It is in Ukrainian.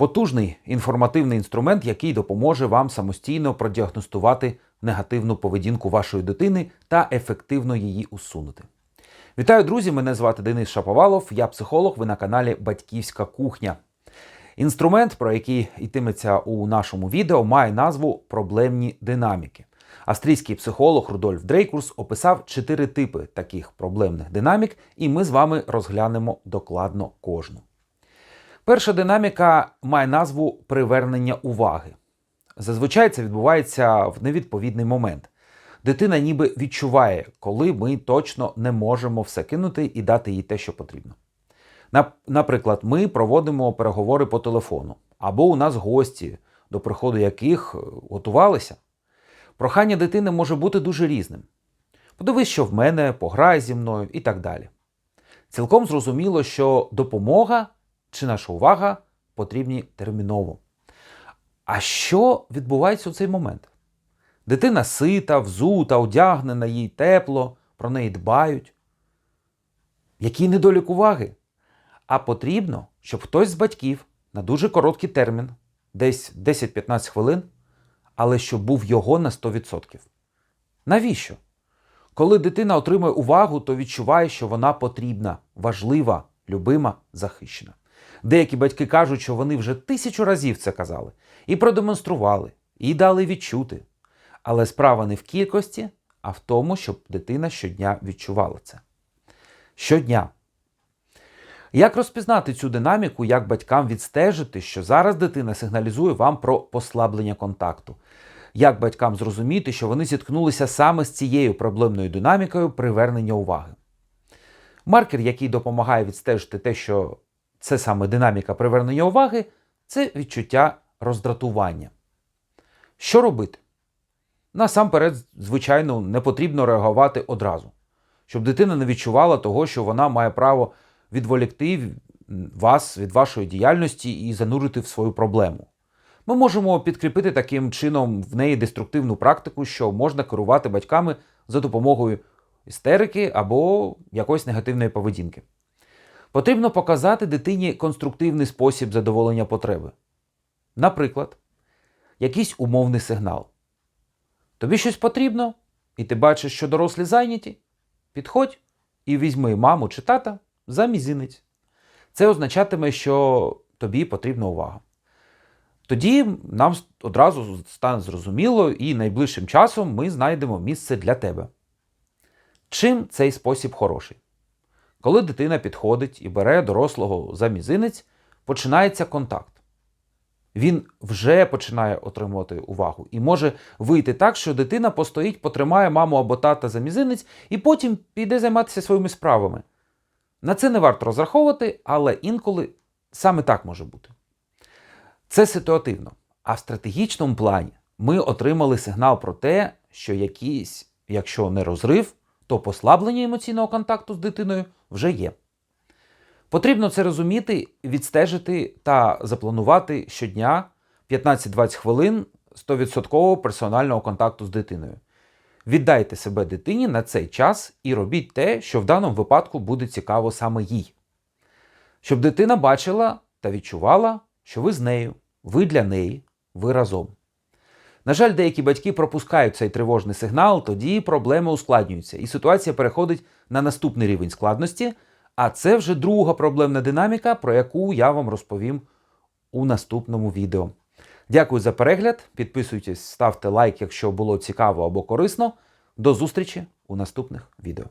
Потужний інформативний інструмент, який допоможе вам самостійно продіагностувати негативну поведінку вашої дитини та ефективно її усунути. Вітаю, друзі! Мене звати Денис Шаповалов, я психолог. Ви на каналі Батьківська кухня. Інструмент, про який йтиметься у нашому відео, має назву проблемні динаміки. Австрійський психолог Рудольф Дрейкурс описав чотири типи таких проблемних динамік, і ми з вами розглянемо докладно кожну. Перша динаміка має назву привернення уваги. Зазвичай це відбувається в невідповідний момент. Дитина ніби відчуває, коли ми точно не можемо все кинути і дати їй те, що потрібно. Наприклад, ми проводимо переговори по телефону, або у нас гості, до приходу яких е, готувалися. Прохання дитини може бути дуже різним. Подивись, що в мене, пограй зі мною і так далі. Цілком зрозуміло, що допомога чи наша увага потрібні терміново. А що відбувається у цей момент? Дитина сита, взута, одягнена, їй тепло, про неї дбають. Який недолік уваги? А потрібно, щоб хтось з батьків на дуже короткий термін, десь 10-15 хвилин, але щоб був його на 100%. Навіщо? Коли дитина отримує увагу, то відчуває, що вона потрібна, важлива, любима, захищена. Деякі батьки кажуть, що вони вже тисячу разів це казали, і продемонстрували, і дали відчути. Але справа не в кількості, а в тому, щоб дитина щодня відчувала це. Щодня. Як розпізнати цю динаміку, як батькам відстежити, що зараз дитина сигналізує вам про послаблення контакту? Як батькам зрозуміти, що вони зіткнулися саме з цією проблемною динамікою привернення уваги? Маркер, який допомагає відстежити те, що це саме динаміка привернення уваги, це відчуття роздратування. Що робити? Насамперед, звичайно, не потрібно реагувати одразу, щоб дитина не відчувала того, що вона має право відволікти вас від вашої діяльності і занурити в свою проблему. Ми можемо підкріпити таким чином в неї деструктивну практику, що можна керувати батьками за допомогою істерики або якоїсь негативної поведінки. Потрібно показати дитині конструктивний спосіб задоволення потреби. Наприклад, якийсь умовний сигнал. Тобі щось потрібно, і ти бачиш, що дорослі зайняті. Підходь і візьми маму чи тата за мізинець. Це означатиме, що тобі потрібна увага. Тоді нам одразу стане зрозуміло, і найближчим часом ми знайдемо місце для тебе. Чим цей спосіб хороший? Коли дитина підходить і бере дорослого за мізинець, починається контакт. Він вже починає отримувати увагу і може вийти так, що дитина постоїть, потримає маму або тата за мізинець і потім піде займатися своїми справами. На це не варто розраховувати, але інколи саме так може бути. Це ситуативно. А в стратегічному плані ми отримали сигнал про те, що якийсь, якщо не розрив, то послаблення емоційного контакту з дитиною вже є. Потрібно це розуміти, відстежити та запланувати щодня 15-20 хвилин 100% персонального контакту з дитиною. Віддайте себе дитині на цей час і робіть те, що в даному випадку буде цікаво саме їй. Щоб дитина бачила та відчувала, що ви з нею, ви для неї, ви разом. На жаль, деякі батьки пропускають цей тривожний сигнал, тоді проблеми ускладнюються, і ситуація переходить на наступний рівень складності. А це вже друга проблемна динаміка, про яку я вам розповім у наступному відео. Дякую за перегляд. Підписуйтесь, ставте лайк, якщо було цікаво або корисно. До зустрічі у наступних відео.